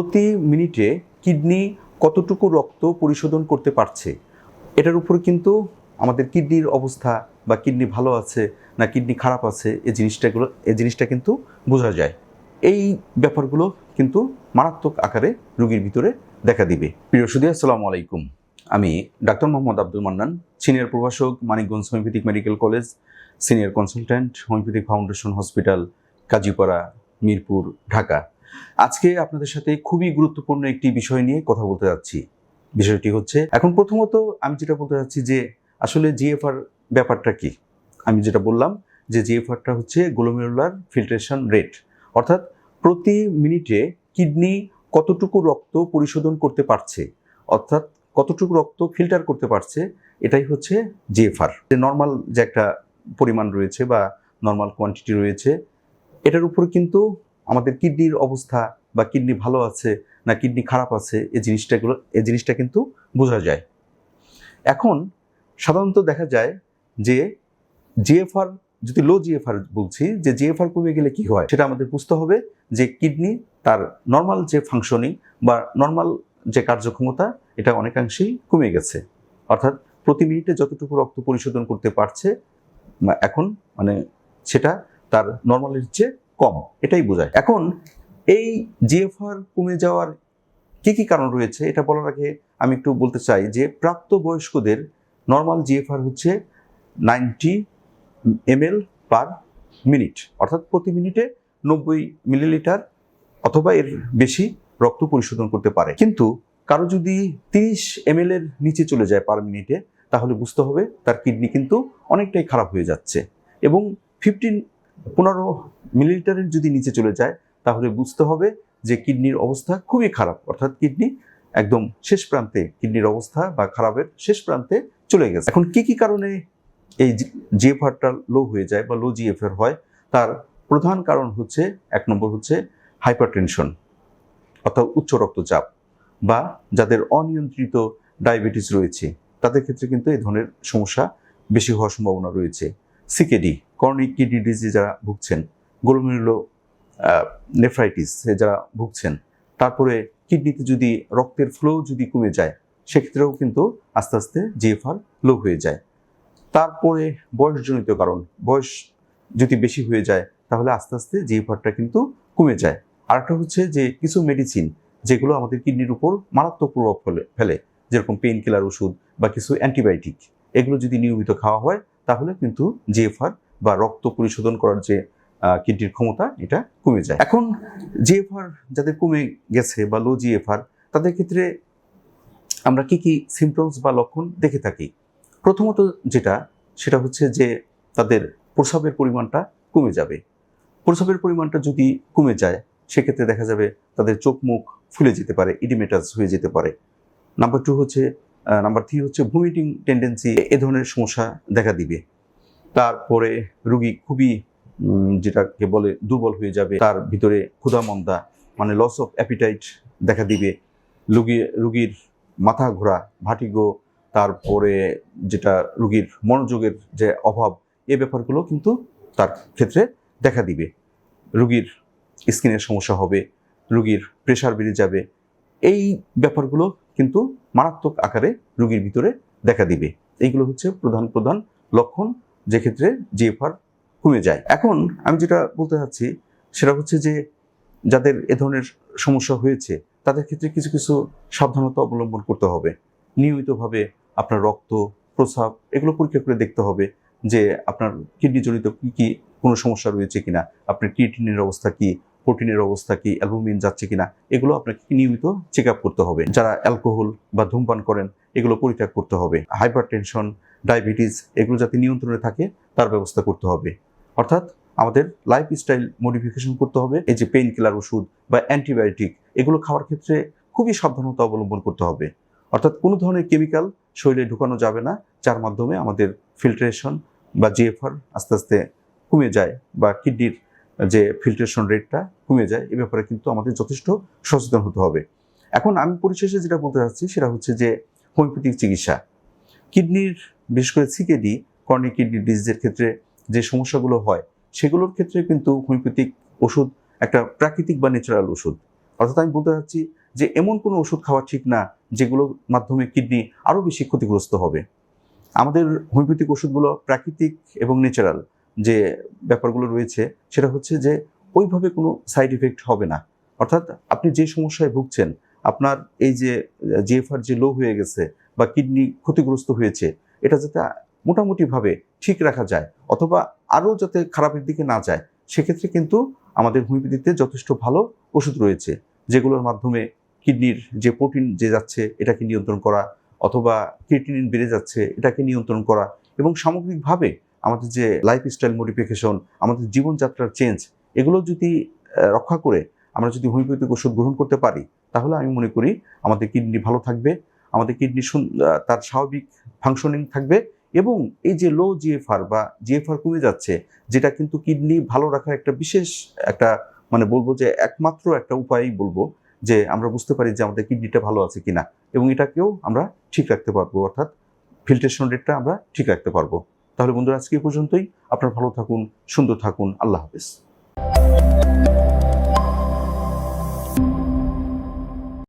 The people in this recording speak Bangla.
প্রতি মিনিটে কিডনি কতটুকু রক্ত পরিশোধন করতে পারছে? এটার উপর কিন্তু আমাদের কিডনির অবস্থা বা কিডনি ভালো আছে না কিডনি খারাপ আছে এই জিনিসটাগুলো এই জিনিসটা কিন্তু বোঝা যায়। এই ব্যাপারগুলো কিন্তু মারাত্মক আকারে রোগীর ভিতরে দেখা দিবে। প্রিয় সুদী আসসালামু আলাইকুম। আমি ডাক্তার মোহাম্মদ আব্দুল মান্নান, সিনিয়র প্রভাষক, Manikganj homeopathic medical college, senior consultant, homeopathic foundation hospital, Kazipara, Mirpur, Dhaka. আজকে আপনাদের সাথে খুবই গুরুত্বপূর্ণ একটি বিষয় নিয়ে কথা বলতে যাচ্ছি। বিষয়টি হচ্ছে, এখন প্রথমত আমি যেটা বলতে যাচ্ছি যে, আসলে জিএফআর ব্যাপারটা কি? আমি যেটা বললাম যে, জিএফআরটা হচ্ছে গ্লোমেরুলার ফিল্ট্রেশন রেট অর্থাৎ প্রতি মিনিটে কিডনি কতটুকু রক্ত পরিশোধন করতে পারছে, অর্থাৎ কতটুকু রক্ত ফিল্টার করতে পারছে, এটাই হচ্ছে জিএফআর। যে নর্মাল যে একটা পরিমাণ রয়েছে বা নর্মাল কোয়ান্টিটি রয়েছে, এটার উপর কিন্তু আমাদের কিডনির অবস্থা বা কিডনি ভালো আছে না কিডনি খারাপ আছে এই জিনিসটাগুলো এই জিনিসটা কিন্তু বোঝা যায়। এখন সাধারণত দেখা যায় যে জিএফআর, যদি লো জিএফআর বলছি, যে জিএফআর কমে গেলে কি হয়? সেটা আমাদের বুঝতে হবে যে কিডনি তার নর্মাল যে ফাংশনিং বা নর্মাল যে কার্যক্ষমতা, এটা অনেকাংশেই কমে গেছে। অর্থাৎ প্রতি মিনিটে যতটুকু রক্ত পরিশোধন করতে পারছে এখন মানে সেটা তার নর্মালের চেয়ে কম, এটাই বোঝায়। এখন এই জিএফআর কমে যাওয়ার কি কি কারণ রয়েছে এটা বলার আগে আমি একটু বলতে চাই যে প্রাপ্তবয়স্কদের নর্মাল জিএফআর হচ্ছে নাইনটি এমএল পার মিনিট, অর্থাৎ প্রতি মিনিটে নব্বই মিলিলিটার অথবা এর বেশি রক্ত পরিশোধন করতে পারে। কিন্তু কারও যদি তিরিশ এমএল এর নিচে চলে যায় পার মিনিটে, তাহলে বুঝতে হবে তার কিডনি কিন্তু অনেকটাই খারাপ হয়ে যাচ্ছে। এবং ফিফটিন পনেরো মিলিলিটারের যদি নিচে চলে যায়, তাহলে বুঝতে হবে যে কিডনির অবস্থা খুবই খারাপ। অর্থাৎ কিডনি একদম শেষ প্রান্তে, কিডনির অবস্থা বা খারাপের শেষ প্রান্তে চলে গেছে। এখন কি কি কারণে এই জিএফআরটা লো হয়ে যায় বা লো জিএফআর হয়? তার প্রধান কারণ হচ্ছে, এক নম্বর হচ্ছে হাইপারটেনশন অর্থাৎ উচ্চ রক্তচাপ বা যাদের অনিয়ন্ত্রিত ডায়াবেটিস রয়েছে, তাদের ক্ষেত্রে কিন্তু এই ধরনের সমস্যা বেশি হওয়ার সম্ভাবনা রয়েছে। সিকেডি করনিক কিডনি ডিজিজে যারা ভুগছেন গোলমেরুলো নেফ্রাইটিস যারা ভুগছেন, তারপরে কিডনিতে যদি রক্তের ফ্লো যদি কমে যায়, সেক্ষেত্রেও কিন্তু আস্তে আস্তে জিএফআর লো হয়ে যায়। তারপরে বয়সজনিত কারণ, বয়স যদি বেশি হয়ে যায়, তাহলে আস্তে আস্তে জিএফআরটা কিন্তু কমে যায়। আরেকটা হচ্ছে যে কিছু মেডিসিন যেগুলো আমাদের কিডনির উপর মারাত্মক প্রভাব ফেলে ফেলে, যেরকম পেইন কিলার ওষুধ বা কিছু অ্যান্টিবায়োটিক এগুলো যদি নিয়মিত খাওয়া হয়, তাহলে কিন্তু জিএফআর বা রক্ত পরিশোধন করার যে কিডনির ক্ষমতা, এটা কমে যায়। এখন জিএফআর যাদের কমে গেছে বা লো জি জিএফআর তাদের ক্ষেত্রে আমরা কি কি সিমটমস বা লক্ষণ দেখে থাকি? প্রথমত যেটা, সেটা হচ্ছে যে, তাদের প্রস্রাবের পরিমাণটা কমে যাবে। প্রস্রাবের পরিমাণটা যদি কমে যায়, সেক্ষেত্রে দেখা যাবে তাদের চোখ মুখ ফুলে যেতে পারে ইডিমেটাস হয়ে যেতে পারে। নাম্বার টু হচ্ছে নাম্বার থ্রি হচ্ছে ভমিটিং টেন্ডেন্সি এ ধরনের সমস্যা দেখা দিবে। তারপরে রুগী খুবই যেটাকে বলে দুর্বল হয়ে যাবে, তার ভিতরে ক্ষুধামন্দা মানে লস অফ অ্যাপিটাইট দেখা দিবে। রুগী, রুগীর মাথা ঘোরা, ভাটিগো, তারপরে যেটা রুগীর মনোযোগের যে অভাব, এ ব্যাপারগুলো কিন্তু তার ক্ষেত্রে দেখা দিবে। রুগীর স্কিনের সমস্যা হবে, রুগীর প্রেশার বেড়ে যাবে, এই ব্যাপারগুলো কিন্তু মারাত্মক আকারে রুগীর ভিতরে দেখা দিবে। এইগুলো হচ্ছে প্রধান প্রধান লক্ষণ। যে ক্ষেত্রে জিএফআর কমে যায়। এখন আমি যেটা বলতে চাচ্ছি, সেটা হচ্ছে যে যাদের এ ধরনের সমস্যা হয়েছে, তাদের ক্ষেত্রে কিছু কিছু সাবধানতা অবলম্বন করতে হবে। নিয়মিতভাবে আপনার রক্ত, প্রস্রাব এগুলো পরীক্ষা করে দেখতে হবে যে আপনার কিডনিজনিত কী কী কোনো সমস্যা রয়েছে কিনা, আপনার ক্রিয়েটিনের অবস্থা কি প্রোটিনের অবস্থা কি, অ্যালবুমিন যাচ্ছে কিনা, এগুলো আপনাকে নিয়মিত চেক করতে হবে। যারা অ্যালকোহল বা ধূমপান করেন, এগুলো পরিত্যাগ করতে হবে। হাইপার টেনশন ডায়াবেটিস, এগুলো যাতে নিয়ন্ত্রণে থাকে, তার ব্যবস্থা করতে হবে। অর্থাৎ আমাদের লাইফস্টাইল মডিফিকেশন করতে হবে। এই যে পেইন কিলার ওষুধ বা অ্যান্টিবায়োটিক এগুলো খাওয়ার ক্ষেত্রে খুবই সাবধানতা অবলম্বন করতে হবে। অর্থাৎ কোনো ধরনের কেমিক্যাল শরীরে ঢুকানো যাবে না, যার মাধ্যমে আমাদের ফিল্ট্রেশন বা জিএফআর আস্তে আস্তে কমে যায় বা কিডনির যে ফিল্ট্রেশন রেটটা কমে যায়, এ ব্যাপারে কিন্তু আমাদের যথেষ্ট সচেতন হতে হবে। এখন আমি পরিশেষে যেটা বলতে চাচ্ছি, সেটা হচ্ছে যে হোমিওপ্যাথিক চিকিৎসা। কিডনির, বিশেষ করে সিকেডি কর্নিক কিডনি ডিজিজের ক্ষেত্রে যে সমস্যাগুলো হয়, সেগুলোর ক্ষেত্রে কিন্তু হোমিওপ্যাথিক ওষুধ একটা প্রাকৃতিক বা ন্যাচারাল ওষুধ। অর্থাৎ আমি বলতে চাচ্ছি যে এমন কোনো ওষুধ খাওয়া ঠিক না, যেগুলোর মাধ্যমে কিডনি আরও বেশি ক্ষতিগ্রস্ত হবে। আমাদের হোমিওপ্যাথিক ওষুধগুলো প্রাকৃতিক এবং ন্যাচারাল যে ব্যাপারগুলো রয়েছে, সেটা হচ্ছে যে ওইভাবে কোনো সাইড ইফেক্ট হবে না। অর্থাৎ আপনি যে সমস্যায় ভুগছেন, আপনার এই যে জিএফআর যে লো হয়ে গেছে বা কিডনি ক্ষতিগ্রস্ত হয়েছে, এটা যাতে মোটামুটিভাবে ঠিক রাখা যায় অথবা আরও যাতে খারাপের দিকে না যায়, সেক্ষেত্রে কিন্তু আমাদের হোমিওপ্যাথিতে যথেষ্ট ভালো ওষুধ রয়েছে, যেগুলোর মাধ্যমে কিডনির যে প্রোটিন যে যাচ্ছে, এটাকে নিয়ন্ত্রণ করা অথবা ক্রিটিনিন বেড়ে যাচ্ছে, এটাকে নিয়ন্ত্রণ করা এবং সামগ্রিকভাবে আমাদের যে লাইফস্টাইল মডিফিকেশন আমাদের জীবনযাত্রার চেঞ্জ এগুলো যদি রক্ষা করে আমরা যদি হোমিওপ্যাথিক ওষুধ গ্রহণ করতে পারি, তাহলে আমি মনে করি আমাদের কিডনি ভালো থাকবে, আমাদের কিডনি তার স্বাভাবিক ফাংশনিং থাকবে এবং এই যে লো জিএফআর বা জিএফআর কমে যাচ্ছে, যেটা কিন্তু কিডনি ভালো রাখার একটা বিশেষ একটা মানে বলব যে একমাত্র একটা উপায়ই বলব যে আমরা বুঝতে পারি যে আমাদের কিডনিটা ভালো আছে কিনা এবং এটাকেও আমরা ঠিক রাখতে পারব, অর্থাৎ ফিল্ট্রেশন রেটটা আমরা ঠিক রাখতে পারব। তাহলে বন্ধুরা আজকে পর্যন্তই। আপনারা ভালো থাকুন সুন্দর থাকুন। আল্লাহ হাফেজ।